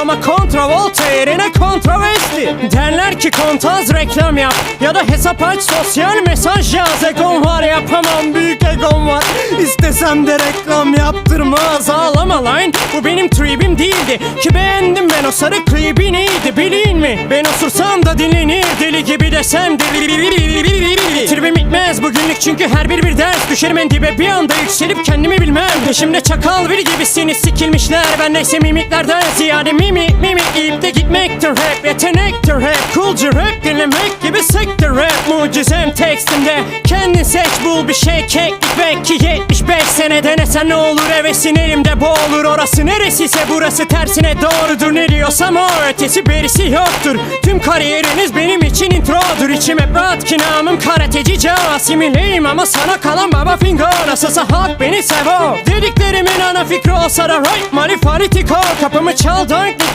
ama kontravolta yerine kontroversi Derler ki kontaz reklam yap Ya da hesap aç sosyal mesaj yaz. Egom var yapamam büyük egom var. İstesem de reklam yaptırmaz. Ağlama lan bu benim tribim değildi. Ki beğendim ben o sarı klibi neydi bilin mi? Ben osursam da dinlenir deli gibi desem Tribim bitmez bugünlük çünkü her bir bir ders. Düşerim en dibe bir anda yükselip kendimi bilmem. Peşimde çakal biri gibisiniz sikilmişler. Ben neyse mimiklerden ziyade mimi mimi İyip de gitmektir rap yetenektir rap. Coolcu rap dinlemek gibi sektir rap. Mucizem tekstimde seç bul bir şey keklik belki 75 sene. Denesen ne olur hevesin elimde boğulur Orası neresiyse burası tersine doğrudur. Ne diyorsam o ötesi berisi yoktur. Tüm kariyeriniz benim için introdur. İçim hep ki namım karateci Asimileyim ama sana kalan baba fingo Nasılsa halk beni sevo Dediklerimin ana fikri olsa da right Marifalitiko Kapımı çal dunk